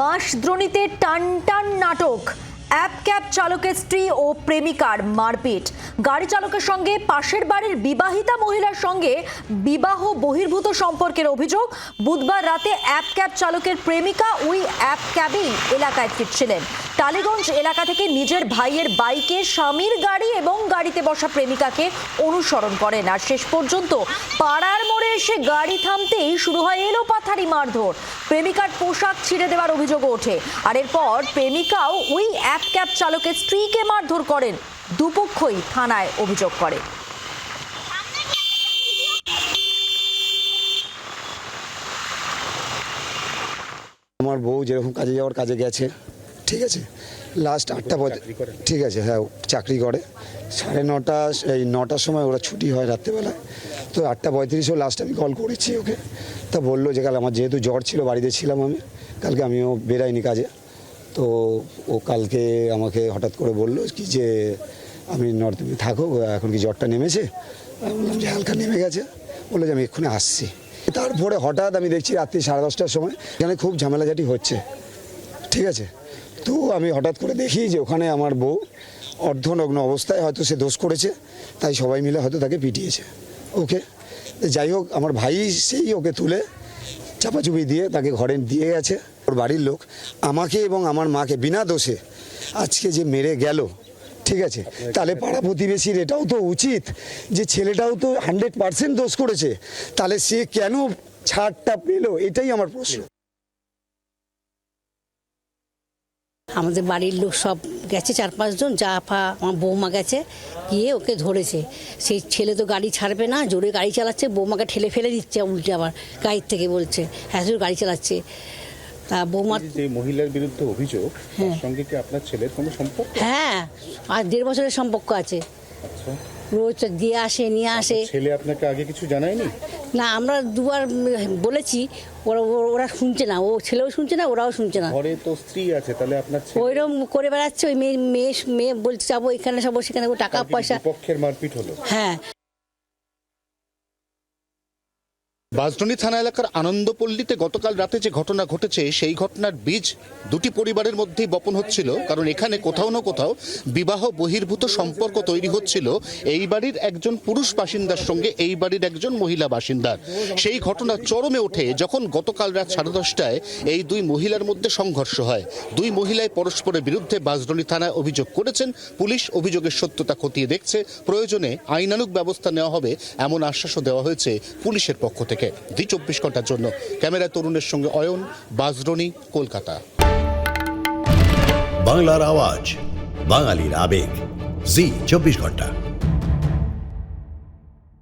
বাঁশদ্রোণীতে টান টান নাটক। অ্যাপ ক্যাব চালকের স্ত্রী ও প্রেমিকার মারপিট। গাড়ি চালকের সঙ্গে পাশের বাড়ির বিবাহিতা মহিলার সঙ্গে বিবাহ বহির্ভূত সম্পর্কের অভিযোগ। বুধবার রাতে অ্যাপ ক্যাব চালকের প্রেমিকা ওই অ্যাপ ক্যাবেই এলাকায় ফিরছিলেন। টালিগঞ্জ এলাকা থেকে নিজের ভাইয়ের বাইকে স্বামীর গাড়ি এবং গাড়িতে বসা প্রেমিকাকে অনুসরণ করেন। আর শেষ পর্যন্ত পাড়ার মোড়ে এসে গাড়ি থামতেই শুরু হয় এলো পাথারি মারধর। প্রেমিকার পোশাক ছিঁড়ে দেওয়ার অভিযোগও ওঠে। আর এরপর প্রেমিকাও ওই অ্যাপ ক্যাব চালকের স্ত্রীকে মারধর করেন। দুপক্ষই থানায় অভিযোগ করে। আমার বউ যেরকম কাজে যাওয়ার কাজে গেছে ঠিক আছে? লাস্ট আটটা ঠিক আছে হ্যাঁ ও চাকরি করে। সাড়ে নটা এই নটার সময় ওরা ছুটি হয় রাত্রেবেলায়। তো আটটা পঁয়ত্রিশেও লাস্ট আমি কল করেছি ওকে। তা বলল যে কাল আমার যেহেতু জ্বর ছিল বাড়িতে ছিলাম আমি কালকে আমিও বেরাইনি কাজে। তো ও কালকে আমাকে হঠাৎ করে বলল কি যে আমি নর্থ থাকো, এখন কি জ্বরটা নেমেছে? আমি বললাম যে হালকা নেমে গেছে। বলল যে আমি এক্ষুনি আসছি। তারপরে হঠাৎ আমি দেখছি রাত্রি সাড়ে দশটার সময় এখানে খুব ঝামেলাঝাটি হচ্ছে। ঠিক আছে? তো আমি হঠাৎ করে দেখি যে ওখানে আমার বউ অর্ধনগ্ন অবস্থায় হয়তো সে দোষ করেছে, তাই সবাই মিলে হয়তো তাকে পিটিয়েছে। ওকে? যাই হোক, আমার ভাই সেই ওকে তুলে চাপাচুপি দিয়ে তাকে ঘরে দিয়ে গেছে। ওর বাড়ির লোক। আমাকে এবং আমার মাকে বিনা দোষে আজকে যে মেরে গেল, ঠিক আছে? তাহলে পাড়া প্রতিবেশীর এটাও তো উচিত যে ছেলেটাও তো হান্ড্রেড পার্সেন্ট দোষ করেছে। তাহলে সে কেন ছাড়টা পেল? এটাই আমার প্রশ্ন। আমাদের বাড়ির লোক সব গেছে চার পাঁচজন যা ফা আমার বৌমা গেছে গিয়ে ওকে ধরেছে। সেই ছেলে তো গাড়ি ছাড়বে না জোরে গাড়ি চালাচ্ছে বৌমাকে ঠেলে ফেলে দিচ্ছে উল্টে আবার গাড়ির থেকে বলছে হ্যাঁ জোরে গাড়ি চালাচ্ছে। তা বৌমা যে মহিলার বিরুদ্ধে অভিযোগ তার সঙ্গে কি আপনার ছেলের কোনো সম্পর্ক? হ্যাঁ আর দেড় বছরের সম্পর্ক আছে। আচ্ছা। রোজ দিয়ে আসে নিয়ে আসে। ছেলে আপনাকে আগে কিছু জানায়নি? না আমরা দুবার বলেছি ওরা ওরা- শুনছে না ও ছেলেও শুনছে না ওরাও শুনছে না। ঘরে তো স্ত্রী আছে তাহলে আপনার ওইরকম করে বেড়াচ্ছে ওই মেয়ে মেয়ে মেয়ে বলছে যাব এখানে যাব সেখানে টাকা পয়সা পক্ষের মারপিট হলো। হ্যাঁ। বাঁশডনী থানা এলাকার আনন্দপল্লীতে গতকাল রাতে যে ঘটনা ঘটেছে, সেই ঘটনার বীজ দুটি পরিবারের মধ্যেই বপন হচ্ছিল। কারণ এখানে কোথাও না কোথাও বিবাহ বহির্ভূত সম্পর্ক তৈরি হচ্ছিল। এই বাড়ির একজন পুরুষ বাসিন্দার সঙ্গে এই বাড়ির একজন মহিলা বাসিন্দার। সেই ঘটনা চরমে ওঠে যখন গতকাল রাত সাড়ে দশটায় এই দুই মহিলার মধ্যে সংঘর্ষ হয়। দুই মহিলাই পরস্পরের বিরুদ্ধে বাঁশডনী থানায় অভিযোগ করেছেন। পুলিশ অভিযোগের সত্যতা খতিয়ে দেখছে। প্রয়োজনে আইনানুগ ব্যবস্থা নেওয়া হবে, এমন আশ্বাসও দেওয়া হয়েছে পুলিশের পক্ষ থেকে। দি চব্বিশ ঘণ্টার জন্য। ক্যামেরা তরুণের সঙ্গে অয়ন, বাজরণী, কলকাতা। বাংলার আওয়াজ, বাঙালির আবেগ। জি, চব্বিশ ঘণ্টা।